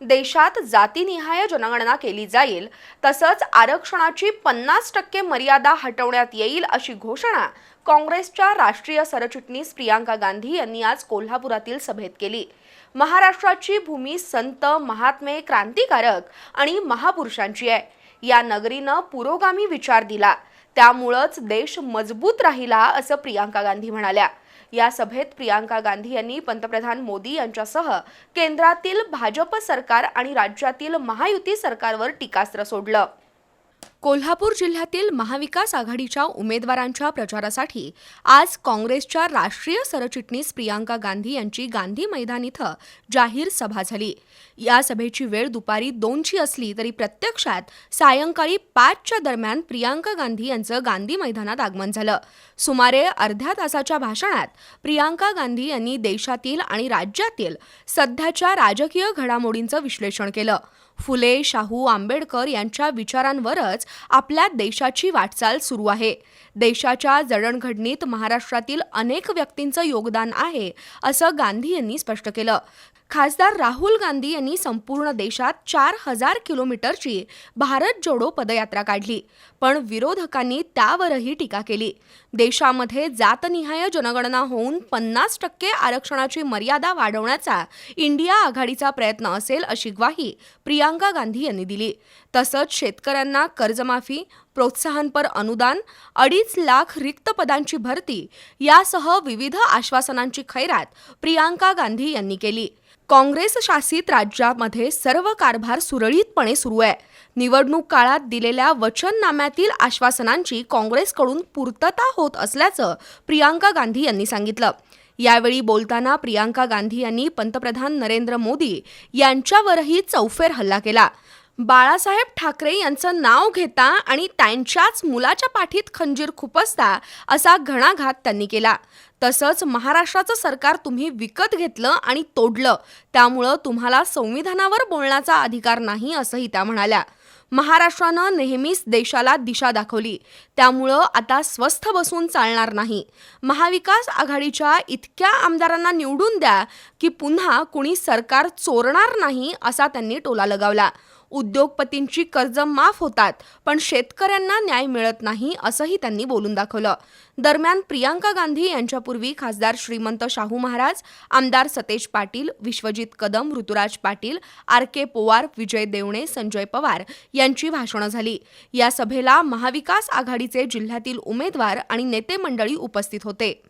देशात जातीनिहाय जनगणना केली जाईल तसंच आरक्षणाची पन्नास टक्के मर्यादा हटवण्यात येईल अशी घोषणा काँग्रेसच्या राष्ट्रीय सरचिटणीस प्रियांका गांधी यांनी आज कोल्हापुरातील सभेत केली. महाराष्ट्राची भूमी संत महात्मे क्रांतिकारक आणि महापुरुषांची आहे. या नगरीनं पुरोगामी विचार दिला. त्यामुळंच देश मजबूत राहिला असं प्रियांका गांधी म्हणाल्या. या सभेत प्रियांका गांधी यांनी पंतप्रधान मोदी यांच्यासह केंद्रातील भाजप सरकार आणि राज्यातील महायुती सरकारवर टीकास्त्र सोडलं. कोल्हापूर जिल्ह्यातील महाविकास आघाडीच्या उमेदवारांच्या प्रचारासाठी आज काँग्रेसच्या राष्ट्रीय सरचिटणीस प्रियांका गांधी यांची गांधी मैदान इथं जाहीर सभा झाली. या सभेची वेळ दुपारी दोनची असली तरी प्रत्यक्षात सायंकाळी पाचच्या दरम्यान प्रियांका गांधी यांचं गांधी मैदानात आगमन झालं. सुमारे अर्ध्या तासाच्या भाषणात प्रियांका गांधी यांनी देशातील आणि राज्यातील सध्याच्या राजकीय घडामोडींचं विश्लेषण केलं. फुले शाहू आंबेडकर यांच्या विचारांवरच आपल्या देशाची वाटचाल सुरू आहे. देशाच्या जडणघडणीत महाराष्ट्रातील अनेक व्यक्तींचं योगदान आहे असं गांधी यांनी स्पष्ट केलं. खासदार राहुल गांधी यांनी संपूर्ण देशात चार हजार किलोमीटरची भारत जोडो पदयात्रा काढली. पण विरोधकांनी त्यावरही टीका केली. देशामध्ये जातनिहाय जनगणना होऊन पन्नास टक्के आरक्षणाची मर्यादा वाढवण्याचा इंडिया आघाडीचा प्रयत्न असेल अशी ग्वाही प्रियांका गांधी यांनी दिली. तसंच शेतकऱ्यांना कर्जमाफी प्रोत्साहनपर अनुदान अडीच लाख रिक्त पदांची भरती यासह विविध आश्वासनांची खैरात प्रियांका गांधी यांनी केली. काँग्रेस शासित राज्यामध्ये सर्व कारभार सुरळीतपणे सुरू आहे. निवडणूक काळात दिलेल्या वचननाम्यातील आश्वासनांची काँग्रेसकडून पूर्तता होत असल्याचं प्रियांका गांधी यांनी सांगितलं. यावेळी बोलताना प्रियांका गांधी यांनी पंतप्रधान नरेंद्र मोदी यांच्यावरही चौफेर हल्ला केला. बाळासाहेब ठाकरे यांचं नाव घेता आणि त्यांच्याच मुलाच्या पाठीत खंजीर खुपसता असा घणाघात त्यांनी केला. तसंच महाराष्ट्राचं सरकार तुम्ही विकत घेतलं आणि तोडलं. त्यामुळं तुम्हाला संविधानावर बोलण्याचा अधिकार नाही असंही त्या म्हणाल्या. महाराष्ट्रानं नेहमीच देशाला दिशा दाखवली. त्यामुळं आता स्वस्थ बसून चालणार नाही. महाविकास आघाडीच्या इतक्या आमदारांना निवडून द्या की पुन्हा कुणी सरकार चोरणार नाही असा त्यांनी टोला लगावला. उद्योगपतींची कर्ज माफ होतात पण शेतकऱ्यांना न्याय मिळत नाही असंही त्यांनी बोलून दाखवलं. दरम्यान प्रियांका गांधी यांच्यापूर्वी खासदार श्रीमंत शाहू महाराज आमदार सतेज पाटील विश्वजित कदम ऋतुराज पाटील आर के पोवार विजय देवणे संजय पवार यांची भाषणं झाली. या सभेला महाविकास आघाडीचे जिल्ह्यातील उमेदवार आणि नेते मंडळी उपस्थित होते.